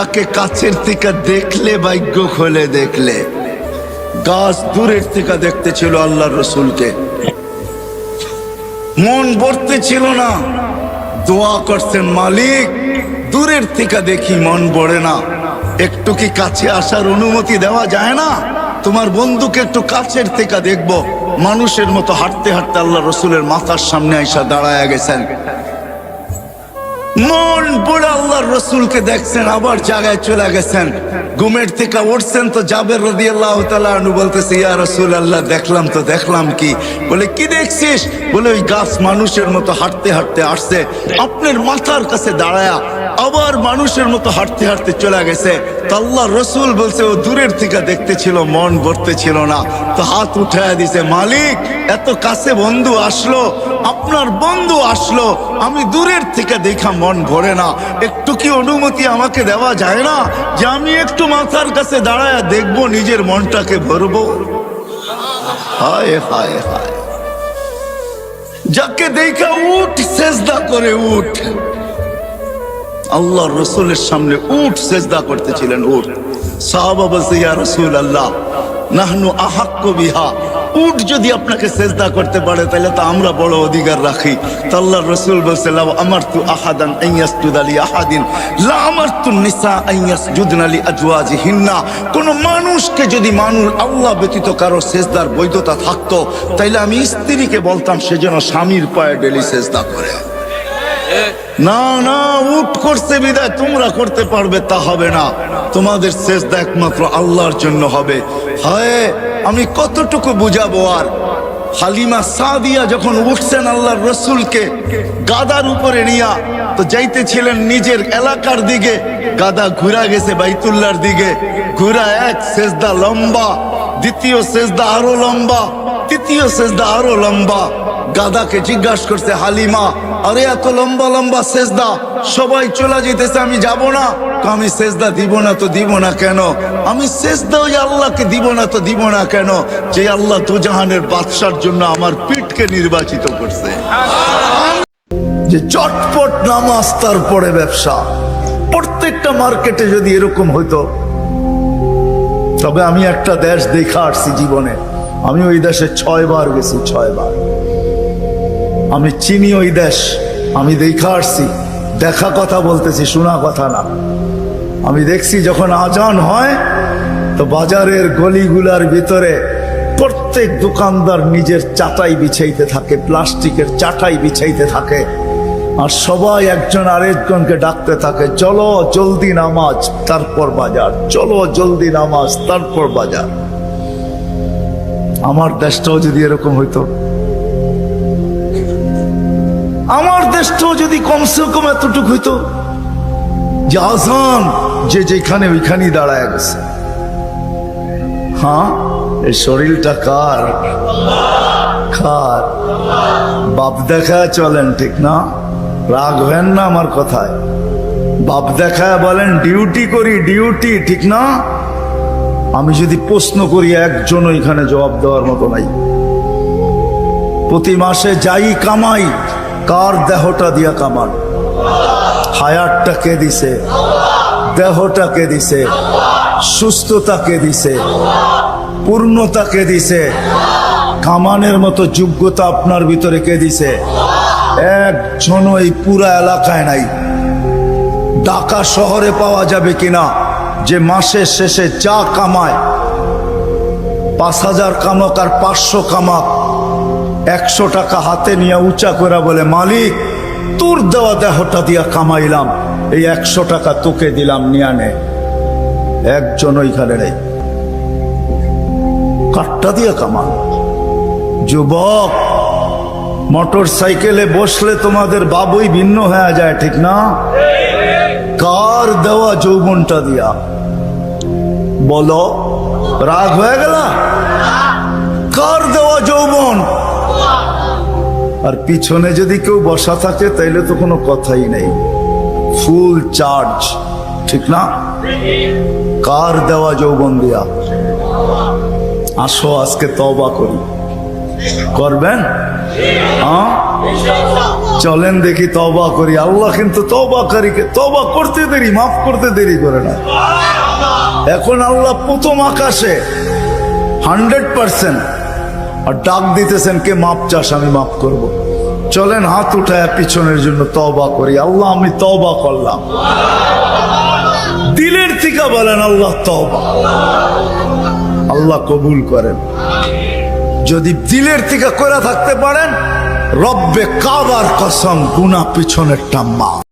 তাকে কাছের থেকে দেখলে, ভাগ্য খোলে দেখলে। গাছ দূরের থেকে দেখতে ছিল আল্লাহ রসুলকে। মন ভরতে ছিল না। দোয়া করছেন, মালিক, দূরের থেকে দেখি মন ভরে না। একটু কি কাছে আসার অনুমতি দেওয়া যায় না? তোমার বন্ধুকে একটু কাছের থেকে দেখব। মানুষের মতো হাঁটতে হাঁটতে আল্লাহ রসুলের মাথার সামনে আইসা দাঁড়ায় গেছেন। মন পড়ে আল্লাহ রসুলকে দেখছেন, আবার জায়গায় চলে গেছেন। ঘুমের থেকে উঠছেন তো জাবের রদি আল্লাহ তালু বলতেছে, ইয়া রসুল আল্লাহ দেখলাম তো, দেখলাম কি। বলে, কি দেখছিস? বলে, ওই গাছ মানুষের মতো হাঁটতে হাঁটতে আসছে। আপনার মাথার কাছে দাঁড়ায়া আবার মানুষের মতো হাঁটতে হাঁটতে চলে গেছে। তো আল্লাহ রসুল বলছে, ও দূরের থেকে দেখতে ছিল, মন ভরতে ছিল না। তো হাত উঠায় দিছে, মালিক, এত কাছে বন্ধু আসলো, আপনার বন্ধু আসলো, আমি দূরের থেকে দেখা মন ভরে না। একটু কি অনুমতি আমাকে দেওয়া যায় না? যে আমি একটু মাথার কাছে দাঁড়ায় দেখব, নিজের মনটাকে ভরবো। হায় হায় হায়। যাকে দেখা উঠ, সেজদা করে উঠ। আল্লাহ রসুলের সামনে উঠ সেজদা করতেছিলেন উঠ সাহাবা বলছে, ইয়া রসুল আল্লাহ নাহনু আহাক্য বিহা। উঠ যদি আপনাকে সেজদা করতে পারে, তাহলে তো আমরা বড় অধিকার রাখি। তো আল্লাহ রসুল বলছে লাও আমার তু আহাদান আইয়াসজুদ আলী আহাদিন। লা আমার তু নিসা আইয়াসজুদন আলী আজওয়াজি হিন্না কোন মানুষকে যদি মানুষ, আল্লাহ ব্যতীত কারও সেজদার বৈধতা থাকতো তাইলে আমি স্ত্রীকে বলতাম, সে যেন স্বামীর পায়ে ডেলি সেজদা করে। না না, উঠ করছে বিদায়, তোমরা করতে পারবে, তা হবে না। তোমাদের শেষদা একমাত্র আল্লাহর জন্য হবে। হায়, আমি কতটুকু বুঝাবো আর? হালিমা সাদিয়া যখন উঠছেন আল্লাহর রসুলকে গাদার উপরে নিয়া, তো যাইতেছিলেন নিজের এলাকার দিকে, গাদা ঘুরা গেছে বাইতুল্লার দিকে। ঘুরা এক, সেজদা লম্বা, দ্বিতীয় সেজদা আরও লম্বা, তৃতীয় সেজদা আরও লম্বা। গাদাকে জিজ্ঞাসা করছে, হালিমা আরে এত লম্বা লম্বা সেজদা, সবাই চলে যেতেছে, আমি যাব না। তো আমি সেজদা দিব না তো দিব না কেন? আমি সেজদা ওই আল্লাহকে দিব না তো দিব না কেন? যে আল্লাহ দুজাহানের বাদশার জন্য আমার পিঠকে নির্বাচিত করছে। যে চটপট নামাজ তারপরে ব্যবসা। প্রত্যেকটা মার্কেটে যদি এরকম হইতো, তবে আমি একটা দেশ দেখা আসছি জীবনে। আমি ওই দেশে ছয় বার গেছি ছয় বার আমি চিনি ওই দেশ। আমি দেখা আসছি। দেখা কথা বলতেছি, শোনা কথা না। আমি দেখছি যখন আজান হয়, তো বাজারের গলিগুলার ভিতরে প্রত্যেক দোকানদার নিজের চাটাই বিছাইতে থাকে, প্লাস্টিকের চাটাই বিছাইতে থাকে। আর সবাই একজন আরেকজনকে ডাকতে থাকে, চলো জলদি নামাজ, তারপর বাজার। চলো জলদি নামাজ, তারপর বাজার। আমার দেশটাও যদি এরকম হইতো আমার দেশটাও যদি কমসে কম এতটুকু হইতো, যে আজান যে যেখানে ওইখানেই দাঁড়ায় গেছে। হ্যাঁ? এই শরীরটা কার? কার? বাপ দেখা চলেন, ঠিক না? রাগ হেন না আমার কথায়। বাপ দেখায় বলেন, ডিউটি করি, ডিউটি, ঠিক না? আমি যদি প্রশ্ন করি, একজন এখানে জবাব দেওয়ার মতো নাই। প্রতি মাসে যাই কামাই কার দেহটা দিয়া কামান? হায়ারটা কে দিছে? দেহটা কে দিছে? সুস্থতা কে দিছে? পূর্ণতা কে দিছে? কামানের মতো যোগ্যতা আপনার ভিতরে কে দিছে? একজন এই পুরা এলাকায় নাই। ঢাকা শহরে পাওয়া যাবে কিনা? যে মাসের শেষে যা কামায়, পাঁচ হাজার কামক আর পাঁচশো কামাক একশো টাকা হাতে নিয়ে উঁচা করে বলে, মালিক, তোর দেওয়া দেহটা দিয়া কামাইলাম। এই একশো টাকা তোকে দিলাম, নিয়ে নে একজন ওইখানে নেই। কাঠটা দিয়ে কামান। যুবক, মোটর সাইকেলে বসলে তোমাদের বাবুই ভিন্ন হয়ে যায়, ঠিক না? কার দেওয়া যৌবনটা দিয়া? বলো, রাগ হয়ে গেল? কার আর পিছনে যদি কেউ বসা থাকে, তাইলে তো কোনো কথাই নেই। ফুল চার্জ ঠিক না? কার দেওয়া যৌবন দিয়া? আসো, আজকে তবা করি। করবেন? হ্যাঁ? চলেন দেখি তবা করি। আল্লাহ কিন্তু তবাকারীকে তবা করতে দেরি, মাফ করতে দেরি করে না। এখন আল্লাহ প্রথম আকাশে হান্ড্রেড পার্সেন্ট আর ডাক দিতেছেন, কে মাপ চাস, আমি মাফ করব। চলেন, হাত উঠায় পিছনের জন্য তবা করি। আল্লাহ, আমি তবা করলাম। দিলের থেকে বলেন, আল্লাহ তবা আল্লাহ কবুল করেন। যদি দিলের থেকে করে থাকতে পারেন, রব্বে কাবার কসম গুনা পিছনের টাম্মা